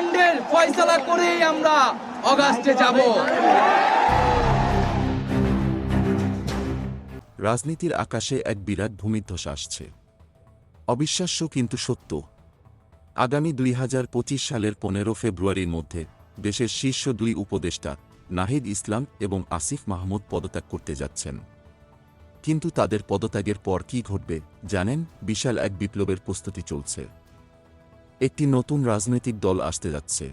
হত্যাকাণ্ডের ফয়সালা করেই আমরা অগাস্টে যাব। রাজনীতির আকাশে এক বিরাট ভূমিধ্বস আসছে। অবিশ্বাস্য কিন্তু সত্য। আগামী দুই হাজার পঁচিশ সালের পনেরো ফেব্রুয়ারির মধ্যে দেশের শীর্ষ দুই উপদেষ্টা নাহিদ ইসলাম এবং আসিফ মাহমুদ পদত্যাগ করতে যাচ্ছেন। কিন্তু তাদের পদত্যাগের পর কি ঘটবে জানেন? বিশাল এক বিপ্লবের প্রস্তুতি চলছে। একটি নতুন রাজনৈতিক দল আসতে যাচ্ছে।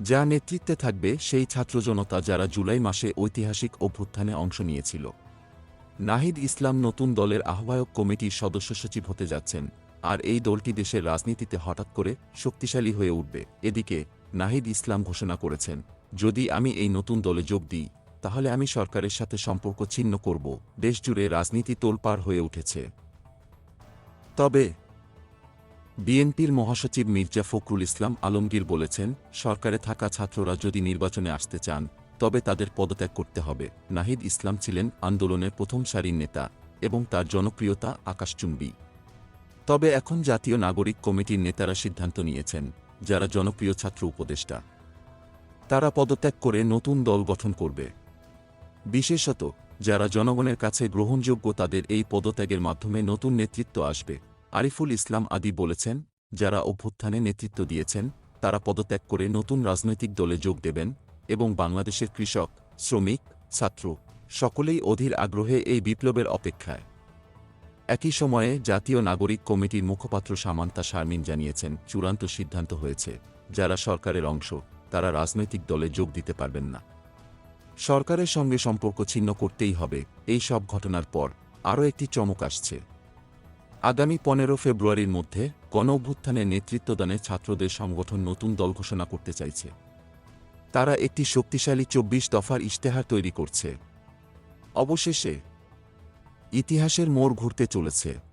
যা নেতৃত্বে থাকবে সেই ছাত্র জনতা যারা জুলাই মাসে ঐতিহাসিক অভ্যুত্থানে অংশ নিয়েছিল। নাহিদ ইসলাম নতুন দলের আহ্বায়ক কমিটির সদস্য সচিব হতে যাচ্ছেন, আর এই দলটি দেশের রাজনীতিতে হঠাৎ করে শক্তিশালী হয়ে উঠবে। এদিকে, নাহিদ ইসলাম ঘোষণা করেছেন, যদি আমি এই নতুন দলে যোগ দিই, তাহলে আমি সরকারের সাথে সম্পর্ক ছিন্ন করব। দেশজুড়ে রাজনীতি তোলপাড় হয়ে উঠেছে। তবে বিএনপির মহাসচিব মির্জা ফখরুল ইসলাম আলমগীর বলেছেন, সরকারে থাকা ছাত্ররা যদি নির্বাচনে আসতে চান, তবে তাদের পদত্যাগ করতে হবে। নাহিদ ইসলাম ছিলেন আন্দোলনের প্রথম সারির নেতা এবং তার জনপ্রিয়তা আকাশচুম্বী। তবে এখন জাতীয় নাগরিক কমিটির নেতারা সিদ্ধান্ত নিয়েছেন, যারা জনপ্রিয় ছাত্র উপদেষ্টা। তারা পদত্যাগ করে নতুন দল গঠন করবে। বিশেষত, যারা জনগণের কাছে গ্রহণযোগ্য তাদের এই পদত্যাগের মাধ্যমে নতুন নেতৃত্ব আসবে। আরিফুল ইসলাম আদি বলেছেন, যারা অভ্যুত্থানে নেতৃত্ব দিয়েছেন, তারা পদত্যাগ করে নতুন রাজনৈতিক দলে যোগ দেবেন এবং বাংলাদেশের কৃষক, শ্রমিক, ছাত্র সকলেই অধীর আগ্রহে এই বিপ্লবের অপেক্ষায়। একই সময়ে জাতীয় নাগরিক কমিটির মুখপাত্র সামান্তা শারমিন জানিয়েছেন, চূড়ান্ত সিদ্ধান্ত হয়েছে, যারা সরকারের অংশ, তারা রাজনৈতিক দলে যোগ দিতে পারবেন না। সরকারের সঙ্গে সম্পর্ক ছিন্ন করতেই হবে, এই সব ঘটনার পর আরও একটি চমক আসছে। আগামী পনেরো ফেব্রুয়ারির মধ্যে গণ অভ্যুত্থানে নেতৃত্বদানে ছাত্রদের সংগঠন নতুন দল ঘোষণা করতে চাইছে। তারা একটি শক্তিশালী চব্বিশ দফার ইশতেহার তৈরি করছে। অবশেষে ইতিহাসের মোড় ঘুরতে চলেছে।